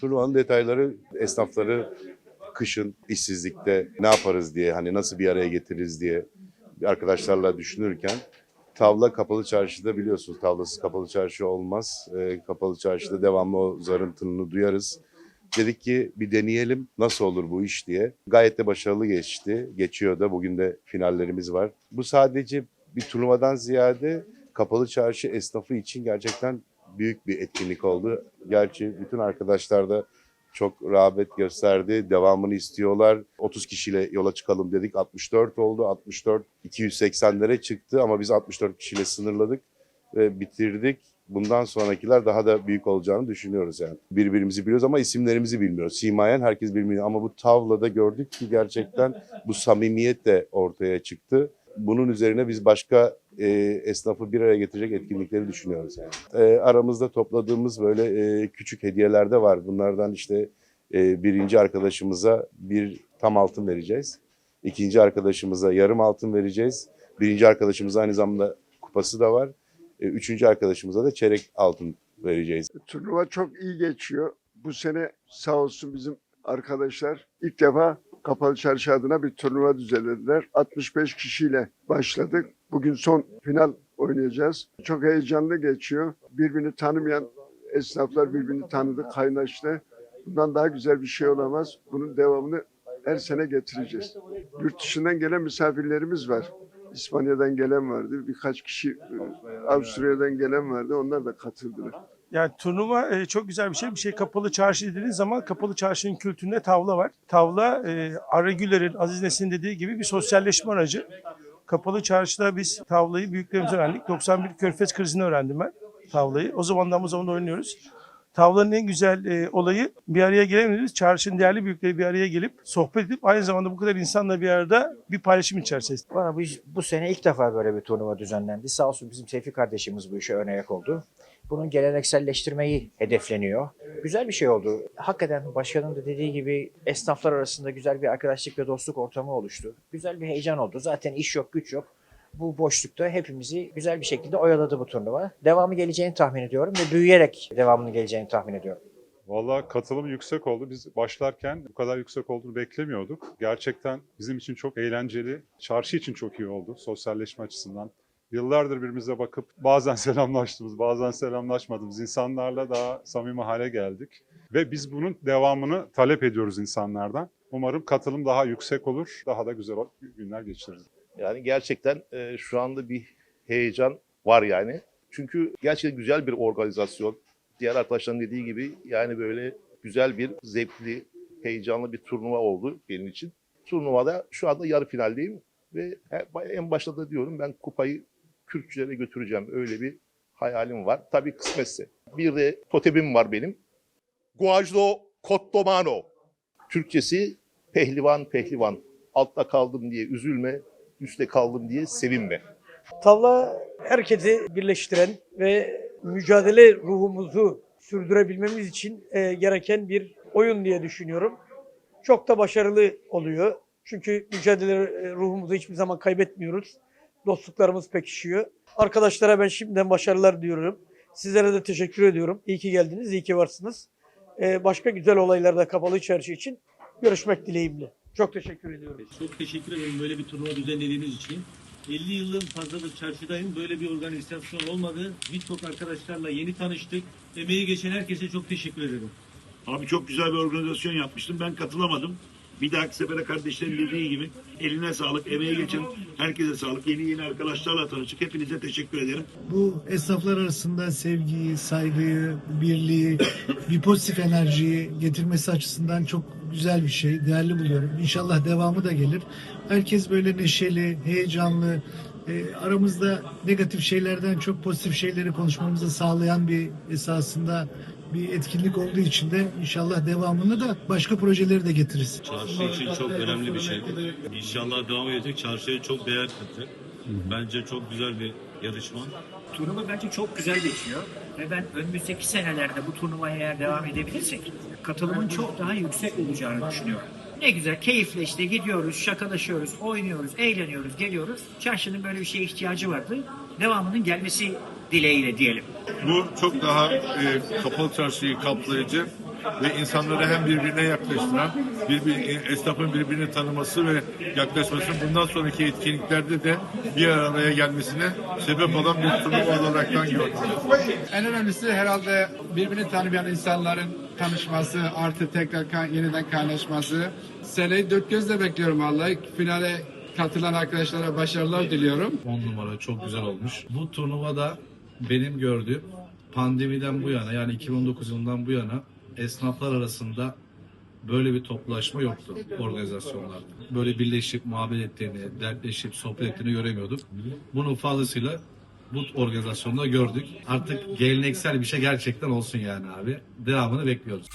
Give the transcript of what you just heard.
Turnuvanın detayları esnafları kışın işsizlikte ne yaparız diye hani nasıl bir araya getiririz diye arkadaşlarla düşünürken tavla kapalı çarşıda biliyorsunuz tavlasız kapalı çarşı olmaz. Ee, kapalı çarşıda devamlı o zarın tınını duyarız. Dedik ki bir deneyelim nasıl olur bu iş diye. Gayet de başarılı geçti. Geçiyor da bugün de finallerimiz var. Bu sadece bir turnuvadan ziyade kapalı çarşı esnafı için gerçekten büyük bir etkinlik oldu. Gerçi bütün arkadaşlar da çok rağbet gösterdi. Devamını istiyorlar. 30 kişiyle yola çıkalım dedik. 64 oldu. 64 280'lere çıktı ama biz 64 kişiyle sınırladık ve bitirdik. Bundan sonrakiler daha da büyük olacağını düşünüyoruz yani. Birbirimizi biliyoruz ama isimlerimizi bilmiyoruz. Simayen herkes birbirini ama bu tavlada gördük ki gerçekten bu samimiyet de ortaya çıktı. Bunun üzerine biz başka e, esnafı bir araya getirecek etkinlikleri düşünüyoruz yani. E, aramızda topladığımız böyle e, küçük hediyeler de var. Bunlardan işte e, birinci arkadaşımıza bir tam altın vereceğiz. İkinci arkadaşımıza yarım altın vereceğiz. Birinci arkadaşımıza aynı zamanda kupası da var. E, üçüncü arkadaşımıza da çeyrek altın vereceğiz. Turnuva çok iyi geçiyor. Bu sene sağ olsun bizim arkadaşlar ilk defa Kapalı Çarşı adına bir turnuva düzenlediler. 65 kişiyle başladık. Bugün son final oynayacağız. Çok heyecanlı geçiyor. Birbirini tanımayan esnaflar birbirini tanıdı, kaynaştı. Bundan daha güzel bir şey olamaz. Bunun devamını her sene getireceğiz. Yurt dışından gelen misafirlerimiz var. İspanya'dan gelen vardı. Birkaç kişi e, Avusturya'dan gelen vardı. Onlar da katıldılar. Yani turnuva e, çok güzel bir şey. Bir şey kapalı çarşı dediğiniz zaman kapalı çarşının kültüründe tavla var. Tavla e, Güler'in, Aziz Nesin'in dediği gibi bir sosyalleşme aracı. Kapalı çarşıda biz tavlayı büyüklerimize öğrendik. 91 Körfez krizini öğrendim ben tavlayı. O zamandan bu zamanda oynuyoruz. Tavlanın en güzel e, olayı bir araya gelemediniz. Çarşının değerli büyükleri bir araya gelip sohbet edip aynı zamanda bu kadar insanla bir arada bir paylaşım içerisinde. Bana bu, bu sene ilk defa böyle bir turnuva düzenlendi. Sağ olsun bizim Tevfik kardeşimiz bu işe örnek oldu. Bunun gelenekselleştirmeyi hedefleniyor. Güzel bir şey oldu. Hakikaten başkanın da dediği gibi esnaflar arasında güzel bir arkadaşlık ve dostluk ortamı oluştu. Güzel bir heyecan oldu. Zaten iş yok, güç yok. Bu boşlukta hepimizi güzel bir şekilde oyaladı bu turnuva. Devamı geleceğini tahmin ediyorum ve büyüyerek devamının geleceğini tahmin ediyorum. Valla katılım yüksek oldu. Biz başlarken bu kadar yüksek olduğunu beklemiyorduk. Gerçekten bizim için çok eğlenceli, çarşı için çok iyi oldu sosyalleşme açısından. Yıllardır birbirimize bakıp bazen selamlaştığımız, bazen selamlaşmadığımız insanlarla daha samimi hale geldik. Ve biz bunun devamını talep ediyoruz insanlardan. Umarım katılım daha yüksek olur, daha da güzel günler geçiririz. Yani gerçekten e, şu anda bir heyecan var yani. Çünkü gerçekten güzel bir organizasyon. Diğer arkadaşların dediği gibi yani böyle güzel bir zevkli, heyecanlı bir turnuva oldu benim için. Turnuvada şu anda yarı finaldeyim ve en başta da diyorum ben kupayı Kürtçülere götüreceğim. Öyle bir hayalim var. Tabii kısmetse. Bir de totemim var benim. Guajdo Kottomano. Türkçesi pehlivan pehlivan. Altta kaldım diye üzülme, üstte kaldım diye sevinme. Tavla herkesi birleştiren ve mücadele ruhumuzu sürdürebilmemiz için e, gereken bir oyun diye düşünüyorum. Çok da başarılı oluyor. Çünkü mücadele e, ruhumuzu hiçbir zaman kaybetmiyoruz. Dostluklarımız pekişiyor. Arkadaşlara ben şimdiden başarılar diyorum. Sizlere de teşekkür ediyorum. İyi ki geldiniz, iyi ki varsınız. E, başka güzel olaylarda kapalı çarşı için görüşmek dileğimle. Çok teşekkür ediyorum. Çok teşekkür ederim böyle bir turnuva düzenlediğiniz için. 50 yılın fazladır çarşıdayım. Böyle bir organizasyon olmadı. Birçok arkadaşlarla yeni tanıştık. Emeği geçen herkese çok teşekkür ederim. Abi çok güzel bir organizasyon yapmıştım. Ben katılamadım. Bir dahaki sefere kardeşlerim dediği gibi eline sağlık, emeği geçen herkese sağlık. Yeni yeni arkadaşlarla tanıştık. Hepinize teşekkür ederim. Bu esnaflar arasında sevgiyi, saygıyı, birliği, bir pozitif enerjiyi getirmesi açısından çok güzel bir şey. Değerli buluyorum. İnşallah devamı da gelir. Herkes böyle neşeli, heyecanlı, e, aramızda negatif şeylerden çok pozitif şeyleri konuşmamızı sağlayan bir esasında bir etkinlik olduğu için de inşallah devamını da başka projeleri de getiririz. Çarşı için çok önemli bir şey. İnşallah devam edecek. Çarşıya çok değer katacak. Bence çok güzel bir yarışma. Turnuva bence çok güzel geçiyor. Ve ben önümüzdeki senelerde bu turnuvaya eğer devam edebilirsek katılımın çok daha yüksek olacağını düşünüyorum. Ne güzel, keyifle işte gidiyoruz, şakalaşıyoruz, oynuyoruz, eğleniyoruz, geliyoruz. Çarşının böyle bir şeye ihtiyacı vardı. Devamının gelmesi dileğiyle diyelim. Bu çok daha e, kapalı çarşıyı kaplayıcı, ve insanları hem birbirine yaklaştıran, birbir, esnafın birbirini tanıması ve yaklaşması bundan sonraki etkinliklerde de bir araya gelmesine sebep olan bir turnuva olaraktan gördüm. En önemlisi herhalde birbirini tanımayan insanların tanışması, artı tekrar ka- yeniden kaynaşması. Seneyi dört gözle bekliyorum vallahi. Finale katılan arkadaşlara başarılar diliyorum. 10 numara çok güzel olmuş. Bu turnuvada benim gördüğüm pandemiden bu yana yani 2019 yılından bu yana esnaflar arasında böyle bir toplaşma yoktu organizasyonlarda. Böyle birleşip muhabbet ettiğini, dertleşip sohbet ettiğini göremiyorduk. Bunun fazlasıyla bu organizasyonda gördük. Artık geleneksel bir şey gerçekten olsun yani abi. Devamını bekliyoruz.